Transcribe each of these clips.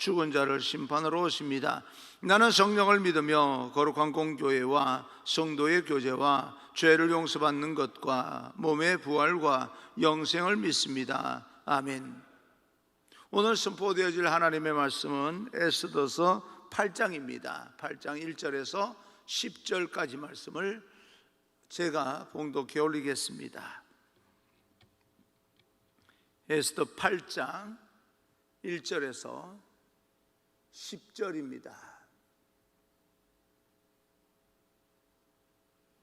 죽은 자를 심판하러 오십니다. 나는 성령을 믿으며 거룩한 공교회와 성도의 교제와 죄를 용서받는 것과 몸의 부활과 영생을 믿습니다. 아멘. 오늘 선포되어질 하나님의 말씀은 에스더서 8장입니다. 8장 1절에서 10절까지 말씀을 제가 봉독해 올리겠습니다. 에스더 8장 1절에서 10절입니다.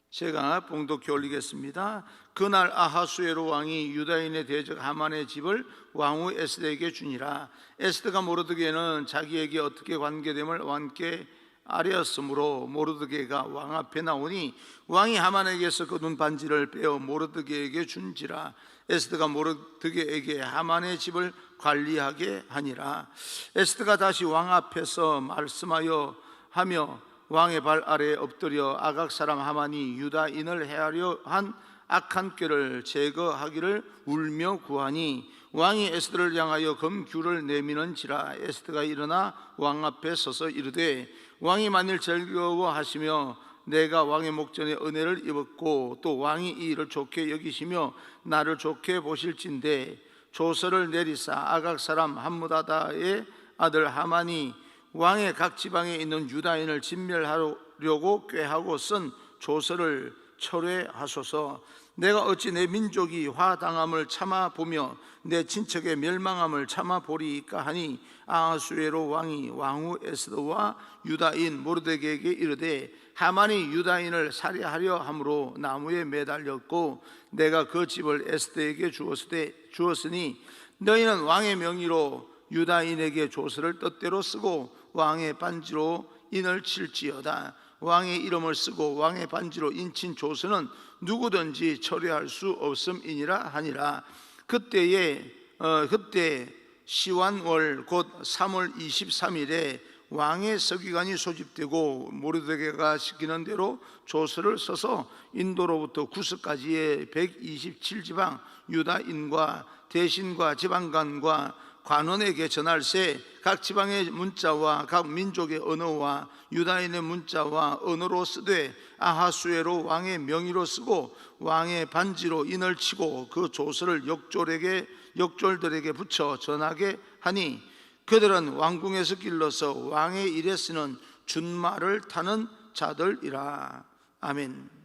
제가 봉독해 올리겠습니다. 그날 아하수에로 왕이 유다인의 대적 하만의 집을 왕후 에스더에게 주니라. 에스더가 모르드게는 자기에게 어떻게 관계됨을 왕께 아뢰었으므로 모르드게가 왕 앞에 나오니 왕이 하만에게서 그 눈 반지를 빼어 모르드게에게 준지라. 에스더가 모르드게에게 하만의 집을 관리하게 하니라. 에스더가 다시 왕 앞에서 말씀하여 하며 왕의 발 아래에 엎드려 아각 사람 하만이 유다인을 해하려 한 악한 꾀를 제거하기를 울며 구하니 왕이 에스더를 향하여 검규를 내미는지라 에스더가 일어나 왕 앞에 서서 이르되 왕이 만일 즐거워하시며 내가 왕의 목전에 은혜를 입었고 또 왕이 이 일을 좋게 여기시며 나를 좋게 보실진데 조서를 내리사 아각 사람 함무다다의 아들 하만이 왕의 각 지방에 있는 유다인을 진멸하려고 꾀하고 쓴 조서를 철회하소서 내가 어찌 내 민족이 화당함을 참아 보며 내 친척의 멸망함을 참아 보리이까 하니 아하수에로 왕이 왕후 에스더와 유다인 모르드게에게 이르되 하만이 유다인을 살해하려 함으로 나무에 매달렸고 내가 그 집을 에스더에게 주었으되 주었으니 너희는 왕의 명의로 유다인에게 조서를 뜻대로 쓰고 왕의 반지로 인을 칠지어다 왕의 이름을 쓰고 왕의 반지로 인친 조서는 누구든지 처리할 수 없음이니라 하니라. 그때에 어, 그때 시완월 곧 3월 23일에 왕의 서기관이 소집되고 모르드게가 시키는 대로 조서를 써서 인도로부터 구스까지의 127지방 유다인과 대신과 지방관과 관원에게 전할세 각 지방의 문자와 각 민족의 언어와 유다인의 문자와 언어로 쓰되 아하수에로 왕의 명의로 쓰고 왕의 반지로 인을 치고 그 조서를 역졸에게 역졸들에게 붙여 전하게 하니 그들은 왕궁에서 길러서 왕의 일에 쓰는 준말을 타는 자들이라 아멘.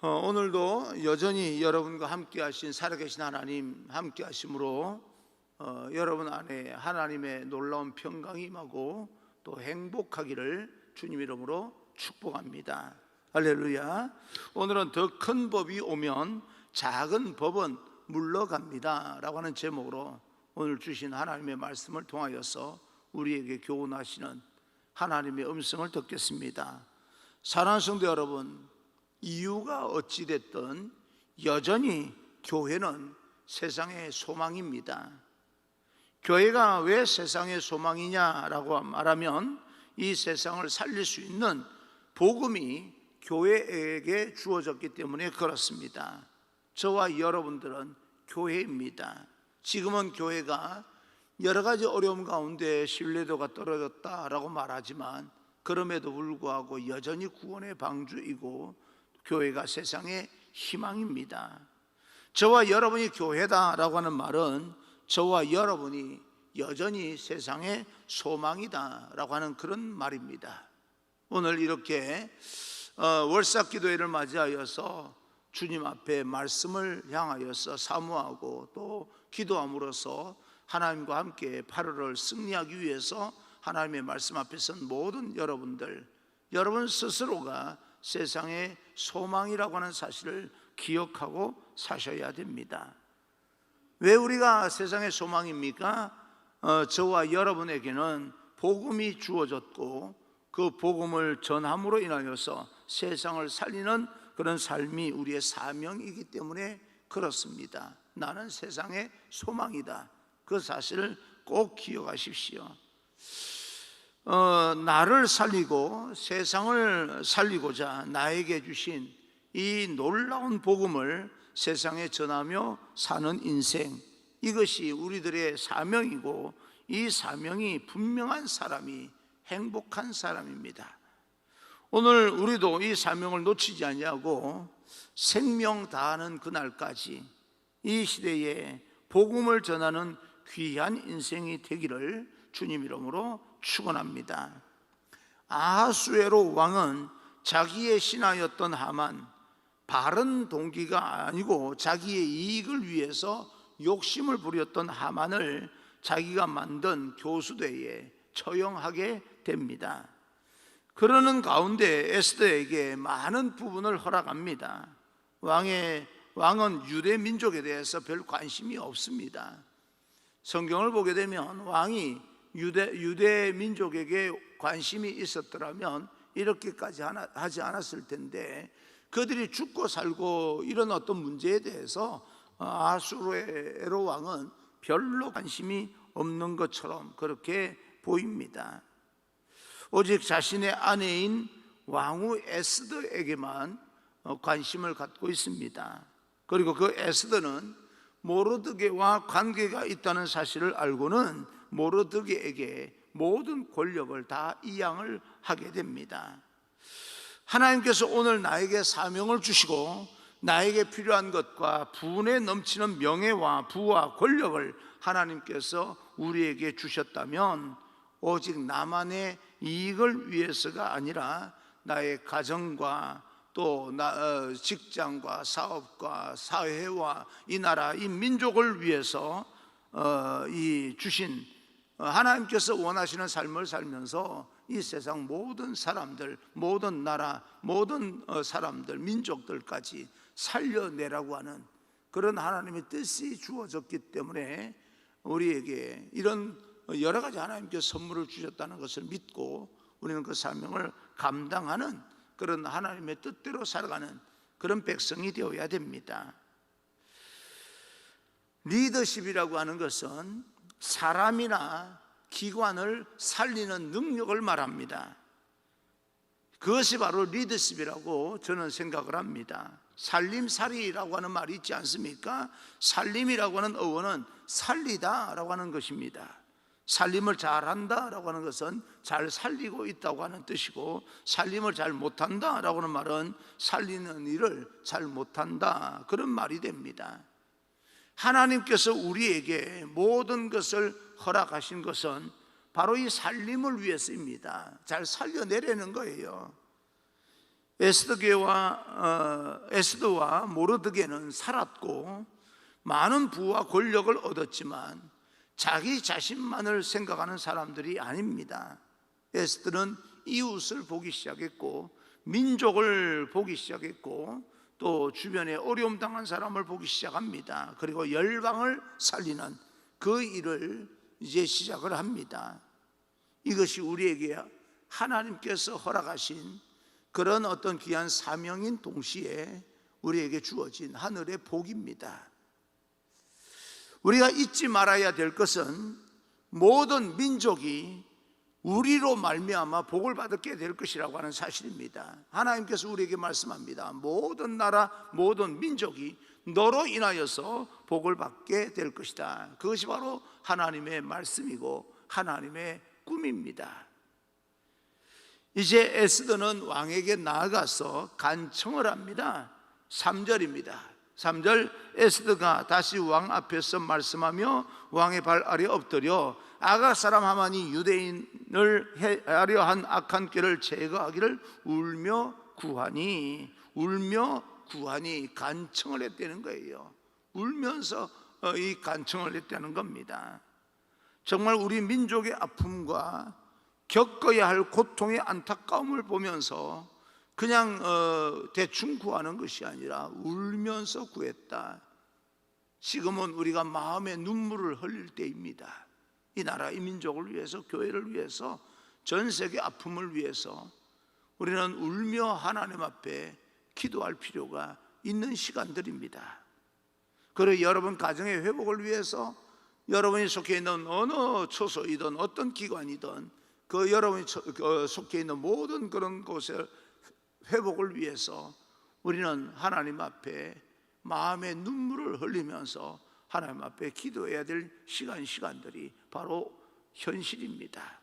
어, 오늘도 여전히 여러분과 함께 하신 살아계신 하나님 함께 하심으로 어, 여러분 안에 하나님의 놀라운 평강이 임하고 또 행복하기를 주님 이름으로 축복합니다. 할렐루야. 오늘은 더 큰 법이 오면 작은 법은 물러갑니다. 라고 하는 제목으로 오늘 주신 하나님의 말씀을 통하여서 우리에게 교훈하시는 하나님의 음성을 듣겠습니다. 사랑하는 성도 여러분, 이유가 어찌됐든 여전히 교회는 세상의 소망입니다. 교회가 왜 세상의 소망이냐라고 말하면 이 세상을 살릴 수 있는 복음이 교회에게 주어졌기 때문에 그렇습니다. 저와 여러분들은 교회입니다. 지금은 교회가 여러 가지 어려움 가운데 신뢰도가 떨어졌다라고 말하지만 그럼에도 불구하고 여전히 구원의 방주이고 교회가 세상의 희망입니다. 저와 여러분이 교회다라고 하는 말은 저와 여러분이 여전히 세상의 소망이다라고 하는 그런 말입니다. 오늘 이렇게 어, 월삭 기도회를 맞이하여서 주님 앞에 말씀을 향하여서 사모하고 또 기도함으로써 하나님과 함께 8월을 승리하기 위해서 하나님의 말씀 앞에 선 모든 여러분들 여러분 스스로가 세상의 소망이라고 하는 사실을 기억하고 사셔야 됩니다. 왜 우리가 세상의 소망입니까? 어, 저와 여러분에게는 복음이 주어졌고 그 복음을 전함으로 인하여서 세상을 살리는 그런 삶이 우리의 사명이기 때문에 그렇습니다. 나는 세상의 소망이다. 그 사실을 꼭 기억하십시오. 어, 나를 살리고 세상을 살리고자 나에게 주신 이 놀라운 복음을 세상에 전하며 사는 인생 이것이 우리들의 사명이고 이 사명이 분명한 사람이 행복한 사람입니다. 오늘 우리도 이 사명을 놓치지 아니하고 생명 다하는 그날까지 이 시대에 복음을 전하는 귀한 인생이 되기를 주님 이름으로 축원합니다. 아하수에로 왕은 자기의 신하였던 하만 바른 동기가 아니고 자기의 이익을 위해서 욕심을 부렸던 하만을 자기가 만든 교수대에 처형하게 됩니다. 그러는 가운데 에스더에게 많은 부분을 허락합니다. 왕의 왕은 유대 민족에 대해서 별 관심이 없습니다. 성경을 보게 되면 왕이 유대 유대 민족에게 관심이 있었더라면 이렇게까지 하지 않았을 텐데 그들이 죽고 살고 이런 어떤 문제에 대해서 아수르에로 왕은 별로 관심이 없는 것처럼 그렇게 보입니다. 오직 자신의 아내인 왕후 에스더에게만 어, 관심을 갖고 있습니다. 그리고 그 에스더는 모르드게와 관계가 있다는 사실을 알고는 모르드게에게 모든 권력을 다 이양을 하게 됩니다. 하나님께서 오늘 나에게 사명을 주시고 나에게 필요한 것과 분에 넘치는 명예와 부와 권력을 하나님께서 우리에게 주셨다면 오직 나만의 이익을 위해서가 아니라 나의 가정과 또 나, 어, 직장과 사업과 사회와 이 나라 이 민족을 위해서 어, 이 주신 어, 하나님께서 원하시는 삶을 살면서 이 세상 모든 사람들, 모든 나라, 모든 어, 사람들, 민족들까지 살려내라고 하는 그런 하나님의 뜻이 주어졌기 때문에 우리에게 이런 여러 가지 하나님께 선물을 주셨다는 것을 믿고 우리는 그 사명을 감당하는 그런 하나님의 뜻대로 살아가는 그런 백성이 되어야 됩니다. 리더십이라고 하는 것은 사람이나 기관을 살리는 능력을 말합니다. 그것이 바로 리더십이라고 저는 생각을 합니다. 살림살이라고 하는 말이 있지 않습니까? 살림이라고 하는 어원은 살리다라고 하는 것입니다. 살림을 잘한다라고 하는 것은 잘 살리고 있다고 하는 뜻이고 살림을 잘 못한다라고 하는 말은 살리는 일을 잘 못한다 그런 말이 됩니다. 하나님께서 우리에게 모든 것을 허락하신 것은 바로 이 살림을 위해서입니다. 잘 살려내려는 거예요. 에스더계와 어, 에스더와 모르드게는 살았고 많은 부와 권력을 얻었지만 자기 자신만을 생각하는 사람들이 아닙니다. 에스더는 이웃을 보기 시작했고 민족을 보기 시작했고 또 주변에 어려움 당한 사람을 보기 시작합니다. 그리고 열방을 살리는 그 일을 이제 시작을 합니다. 이것이 우리에게 하나님께서 허락하신 그런 어떤 귀한 사명인 동시에 우리에게 주어진 하늘의 복입니다. 우리가 잊지 말아야 될 것은 모든 민족이 우리로 말미암아 복을 받게 될 것이라고 하는 사실입니다. 하나님께서 우리에게 말씀합니다. 모든 나라, 모든 민족이 너로 인하여서 복을 받게 될 것이다. 그것이 바로 하나님의 말씀이고 하나님의 꿈입니다. 이제 에스더는 왕에게 나아가서 간청을 합니다. 3절입니다. 3절 에스더가 다시 왕 앞에서 말씀하며 왕의 발 아래 엎드려 아각 사람 하만이 유대인을 하려 한 악한 꾀를 제거하기를 울며 구하니 울며 구하니 간청을 했다는 거예요. 울면서 어, 이 간청을 했다는 겁니다. 정말 우리 민족의 아픔과 겪어야 할 고통의 안타까움을 보면서 그냥 어, 대충 구하는 것이 아니라 울면서 구했다. 지금은 우리가 마음의 눈물을 흘릴 때입니다. 이 나라 이 민족을 위해서 교회를 위해서 전 세계 아픔을 위해서 우리는 울며 하나님 앞에 기도할 필요가 있는 시간들입니다. 그리고 여러분 가정의 회복을 위해서 여러분이 속해 있는 어느 처소이든 어떤 기관이든 그 여러분이 처- 그 속해 있는 모든 그런 곳의 회복을 위해서 우리는 하나님 앞에 마음의 눈물을 흘리면서 하나님 앞에 기도해야 될 시간 시간들이 바로 현실입니다.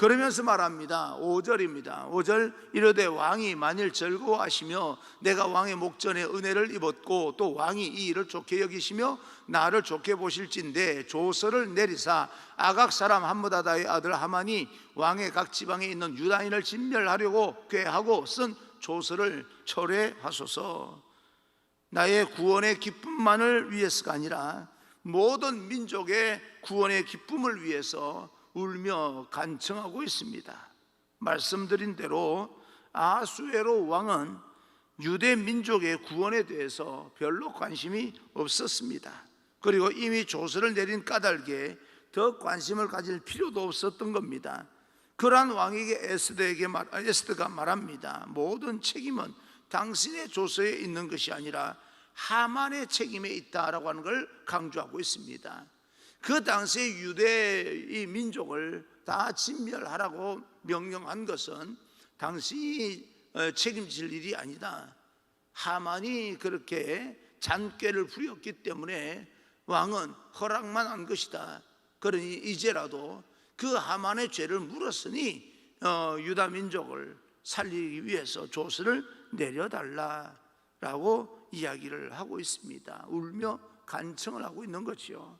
그러면서 말합니다. 5절입니다. 5절 이르되 왕이 만일 즐거워하시며 내가 왕의 목전에 은혜를 입었고 또 왕이 이 일을 좋게 여기시며 나를 좋게 보실진데 조서를 내리사 아각 사람 함무다다의 아들 하만이 왕의 각 지방에 있는 유다인을 진멸하려고 꾀하고 쓴 조서를 철회하소서. 나의 구원의 기쁨만을 위해서가 아니라 모든 민족의 구원의 기쁨을 위해서 울며 간청하고 있습니다. 말씀드린 대로 아수에로 왕은 유대 민족의 구원에 대해서 별로 관심이 없었습니다. 그리고 이미 조서를 내린 까닭에 더 관심을 가질 필요도 없었던 겁니다. 그러한 왕에게 에스더에게 말, 에스더가 말합니다. 모든 책임은 당신의 조서에 있는 것이 아니라 하만의 책임에 있다라고 하는 걸 강조하고 있습니다. 그 당시에 유대 이 민족을 다 진멸하라고 명령한 것은 당신이 어, 책임질 일이 아니다. 하만이 그렇게 잔꾀를 부렸기 때문에 왕은 허락만 한 것이다. 그러니 이제라도 그 하만의 죄를 물었으니 어, 유다 민족을 살리기 위해서 조서를 내려달라라고 이야기를 하고 있습니다. 울며 간청을 하고 있는 거지요.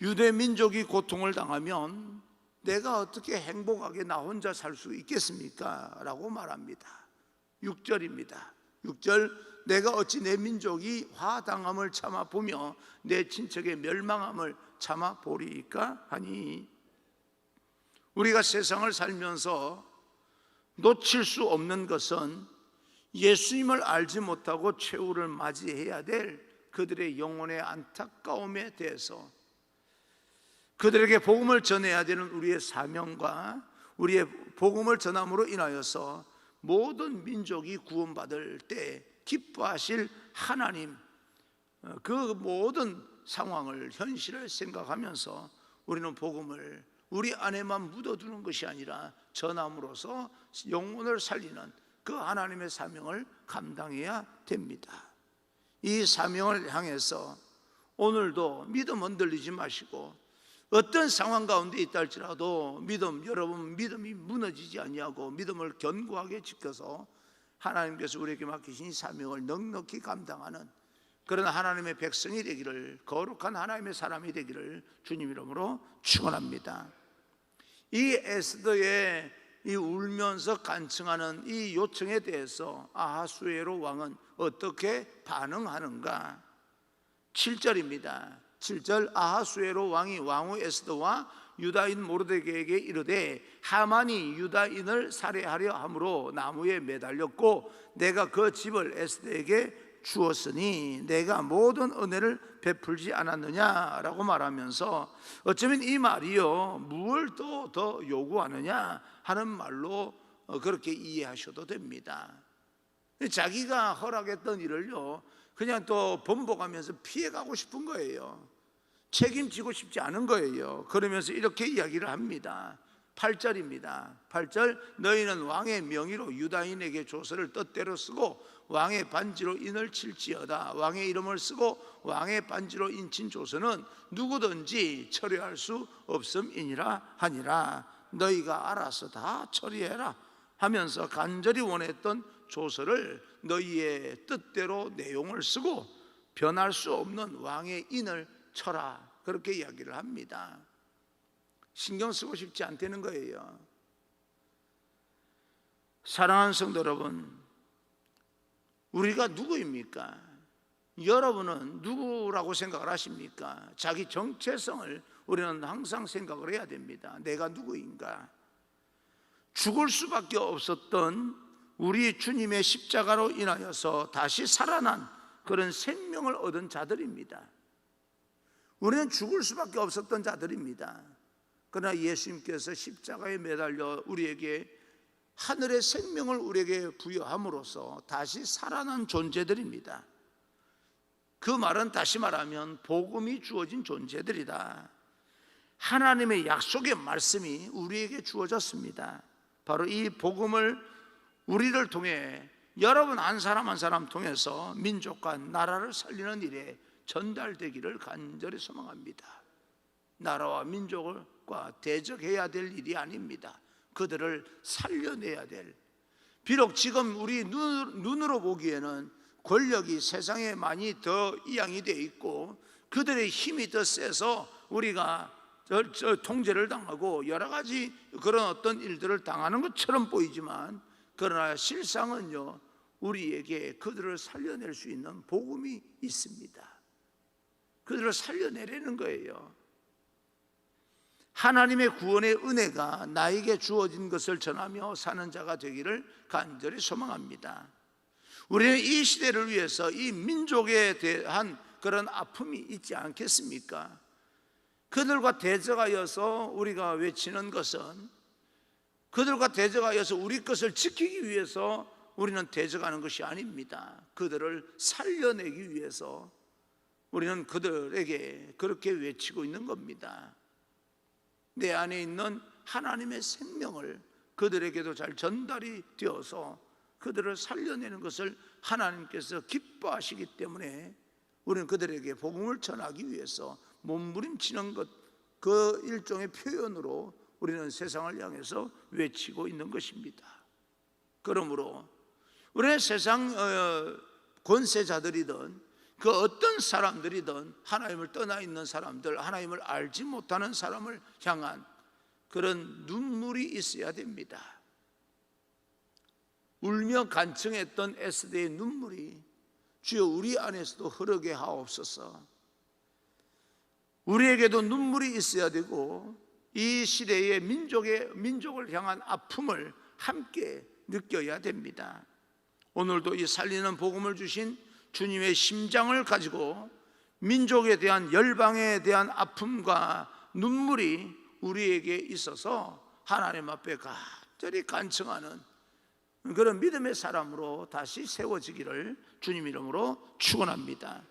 유대 민족이 고통을 당하면 내가 어떻게 행복하게 나 혼자 살 수 있겠습니까? 라고 말합니다. 6절입니다. 6절 내가 어찌 내 민족이 화당함을 참아 보며 내 친척의 멸망함을 참아 보리까 하니 우리가 세상을 살면서 놓칠 수 없는 것은 예수님을 알지 못하고 최후를 맞이해야 될 그들의 영혼의 안타까움에 대해서 그들에게 복음을 전해야 되는 우리의 사명과 우리의 복음을 전함으로 인하여서 모든 민족이 구원받을 때 기뻐하실 하나님 어, 그 모든 상황을 현실을 생각하면서 우리는 복음을 우리 안에만 묻어두는 것이 아니라 전함으로써 영혼을 살리는 그 하나님의 사명을 감당해야 됩니다. 이 사명을 향해서 오늘도 믿음 흔들리지 마시고 어떤 상황 가운데 있다 할지라도 믿음 여러분 믿음이 무너지지 아니하고 믿음을 견고하게 지켜서 하나님께서 우리에게 맡기신 이 사명을 넉넉히 감당하는 그런 하나님의 백성이 되기를 거룩한 하나님의 사람이 되기를 주님 이름으로 축원합니다. 이 에스더의 이 울면서 간청하는 이 요청에 대해서 아하수에로 왕은 어떻게 반응하는가? 7절입니다. 7절 아하수에로 왕이 왕후 에스더와 유다인 모르데게에게 이르되 하만이 유다인을 살해하려 함으로 나무에 매달렸고 내가 그 집을 에스더에게 주었으니 내가 모든 은혜를 베풀지 않았느냐라고 말하면서 어쩌면 이 말이요 무엇을 또더 요구하느냐 하는 말로 어, 그렇게 이해하셔도 됩니다. 자기가 허락했던 일을요 그냥 또 번복하면서 피해가고 싶은 거예요. 책임지고 싶지 않은 거예요. 그러면서 이렇게 이야기를 합니다. 8절입니다. 8절 너희는 왕의 명의로 유다인에게 조서를 뜻대로 쓰고 왕의 반지로 인을 칠지어다. 왕의 이름을 쓰고 왕의 반지로 인친 조서는 누구든지 처리할 수 없음이니라 하니라. 너희가 알아서 다 처리해라 하면서 간절히 원했던 조서를 너희의 뜻대로 내용을 쓰고 변할 수 없는 왕의 인을 쳐라 그렇게 이야기를 합니다. 신경 쓰고 싶지 않다는 거예요. 사랑하는 성도 여러분, 우리가 누구입니까? 여러분은 누구라고 생각을 하십니까? 자기 정체성을 우리는 항상 생각을 해야 됩니다. 내가 누구인가? 죽을 수밖에 없었던 우리 주님의 십자가로 인하여서 다시 살아난 그런 생명을 얻은 자들입니다. 우리는 죽을 수밖에 없었던 자들입니다. 그러나 예수님께서 십자가에 매달려 우리에게 하늘의 생명을 우리에게 부여함으로써 다시 살아난 존재들입니다. 그 말은 다시 말하면 복음이 주어진 존재들이다. 하나님의 약속의 말씀이 우리에게 주어졌습니다. 바로 이 복음을 우리를 통해 여러분 한 사람 한 사람 통해서 민족과 나라를 살리는 일에 전달되기를 간절히 소망합니다. 나라와 민족과 대적해야 될 일이 아닙니다. 그들을 살려내야 될 비록 지금 우리 눈, 눈으로 보기에는 권력이 세상에 많이 더 이양이 돼 있고 그들의 힘이 더 세서 우리가 통제를 당하고 여러 가지 그런 어떤 일들을 당하는 것처럼 보이지만 그러나 실상은요 우리에게 그들을 살려낼 수 있는 복음이 있습니다. 그들을 살려내려는 거예요. 하나님의 구원의 은혜가 나에게 주어진 것을 전하며 사는 자가 되기를 간절히 소망합니다. 우리는 이 시대를 위해서 이 민족에 대한 그런 아픔이 있지 않겠습니까? 그들과 대적하여서 우리가 외치는 것은 그들과 대적하여서 우리 것을 지키기 위해서 우리는 대적하는 것이 아닙니다. 그들을 살려내기 위해서 우리는 그들에게 그렇게 외치고 있는 겁니다. 내 안에 있는 하나님의 생명을 그들에게도 잘 전달이 되어서 그들을 살려내는 것을 하나님께서 기뻐하시기 때문에 우리는 그들에게 복음을 전하기 위해서 몸부림치는 것, 그 일종의 표현으로 우리는 세상을 향해서 외치고 있는 것입니다. 그러므로 우리는 세상 어, 권세자들이든 그 어떤 사람들이든 하나님을 떠나 있는 사람들, 하나님을 알지 못하는 사람을 향한 그런 눈물이 있어야 됩니다. 울며 간청했던 에스더의 눈물이 주여 우리 안에서도 흐르게 하옵소서. 우리에게도 눈물이 있어야 되고 이 시대의 민족의 민족을 향한 아픔을 함께 느껴야 됩니다. 오늘도 이 살리는 복음을 주신 주님의 심장을 가지고 민족에 대한 열방에 대한 아픔과 눈물이 우리에게 있어서 하나님 앞에 간절히 간청하는 그런 믿음의 사람으로 다시 세워지기를 주님 이름으로 축원합니다.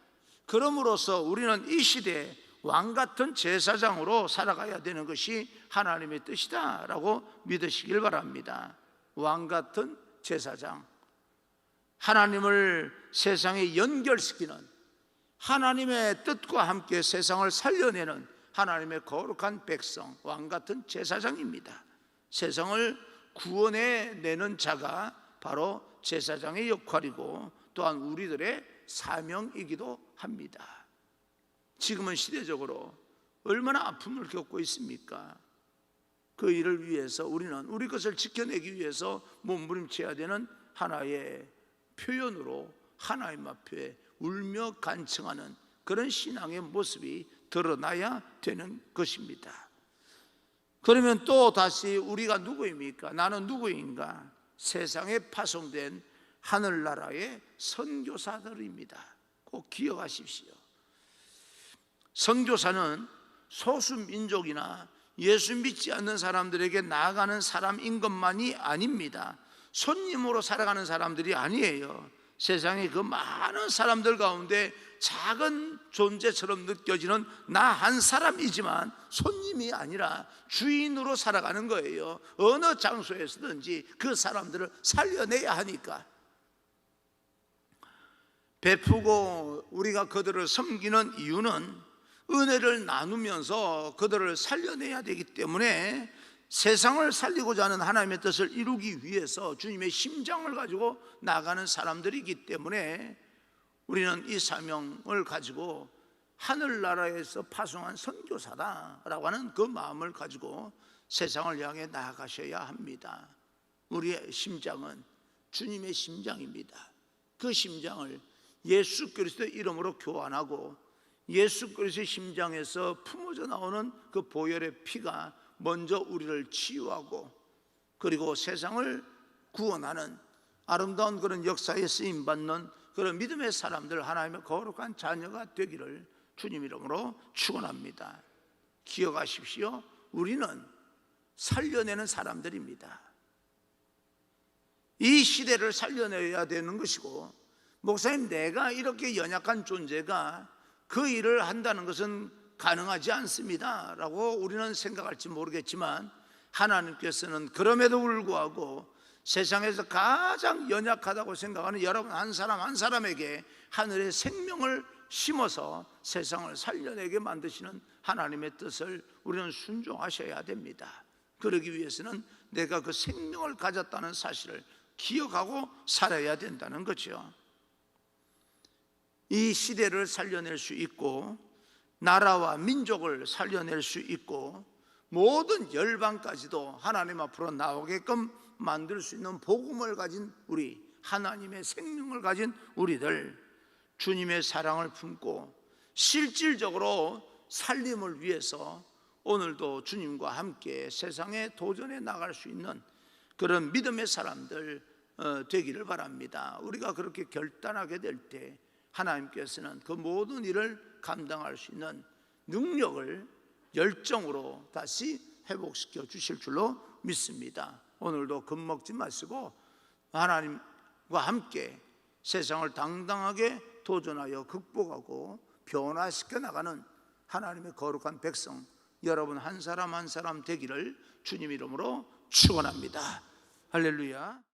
그럼으로써 우리는 이 시대에 왕 같은 제사장으로 살아가야 되는 것이 하나님의 뜻이다라고 믿으시길 바랍니다. 왕 같은 제사장. 하나님을 세상에 연결시키는 하나님의 뜻과 함께 세상을 살려내는 하나님의 거룩한 백성, 왕 같은 제사장입니다. 세상을 구원해 내는 자가 바로 제사장의 역할이고 또한 우리들의 사명이기도 합니다. 지금은 시대적으로 얼마나 아픔을 겪고 있습니까? 그 일을 위해서 우리는 우리 것을 지켜내기 위해서 몸부림쳐야 되는 하나의 표현으로 하나님 앞에 울며 간청하는 그런 신앙의 모습이 드러나야 되는 것입니다. 그러면 또 다시 우리가 누구입니까? 나는 누구인가? 세상에 파송된 하늘나라의 선교사들입니다. 꼭 기억하십시오. 선교사는 소수 민족이나 예수 믿지 않는 사람들에게 나아가는 사람인 것만이 아닙니다. 손님으로 살아가는 사람들이 아니에요. 세상에 그 많은 사람들 가운데 작은 존재처럼 느껴지는 나 한 사람이지만 손님이 아니라 주인으로 살아가는 거예요. 어느 장소에서든지 그 사람들을 살려내야 하니까. 베푸고 우리가 그들을 섬기는 이유는 은혜를 나누면서 그들을 살려내야 되기 때문에 세상을 살리고자 하는 하나님의 뜻을 이루기 위해서 주님의 심장을 가지고 나가는 사람들이기 때문에 우리는 이 사명을 가지고 하늘나라에서 파송한 선교사다라고 하는 그 마음을 가지고 세상을 향해 나아가셔야 합니다. 우리의 심장은 주님의 심장입니다. 그 심장을 예수 그리스도의 이름으로 교환하고 예수 그리스도의 심장에서 품어져 나오는 그 보혈의 피가 먼저 우리를 치유하고 그리고 세상을 구원하는 아름다운 그런 역사에 쓰임 받는 그런 믿음의 사람들 하나님의 거룩한 자녀가 되기를 주님 이름으로 축원합니다. 기억하십시오. 우리는 살려내는 사람들입니다. 이 시대를 살려내야 되는 것이고 목사님 내가 이렇게 연약한 존재가 그 일을 한다는 것은 가능하지 않습니다. 라고 우리는 생각할지 모르겠지만 하나님께서는 그럼에도 불구하고 세상에서 가장 연약하다고 생각하는 여러분 한 사람 한 사람에게 하늘의 생명을 심어서 세상을 살려내게 만드시는 하나님의 뜻을 우리는 순종하셔야 됩니다. 그러기 위해서는 내가 그 생명을 가졌다는 사실을 기억하고 살아야 된다는 거죠. 이 시대를 살려낼 수 있고 나라와 민족을 살려낼 수 있고 모든 열방까지도 하나님 앞으로 나오게끔 만들 수 있는 복음을 가진 우리 하나님의 생명을 가진 우리들 주님의 사랑을 품고 실질적으로 살림을 위해서 오늘도 주님과 함께 세상에 도전해 나갈 수 있는 그런 믿음의 사람들 어, 되기를 바랍니다. 우리가 그렇게 결단하게 될 때 하나님께서는 그 모든 일을 감당할 수 있는 능력을 열정으로 다시 회복시켜 주실 줄로 믿습니다. 오늘도 겁먹지 마시고 하나님과 함께 세상을 당당하게 도전하여 극복하고 변화시켜 나가는 하나님의 거룩한 백성 여러분 한 사람 한 사람 되기를 주님 이름으로 축원합니다. 할렐루야.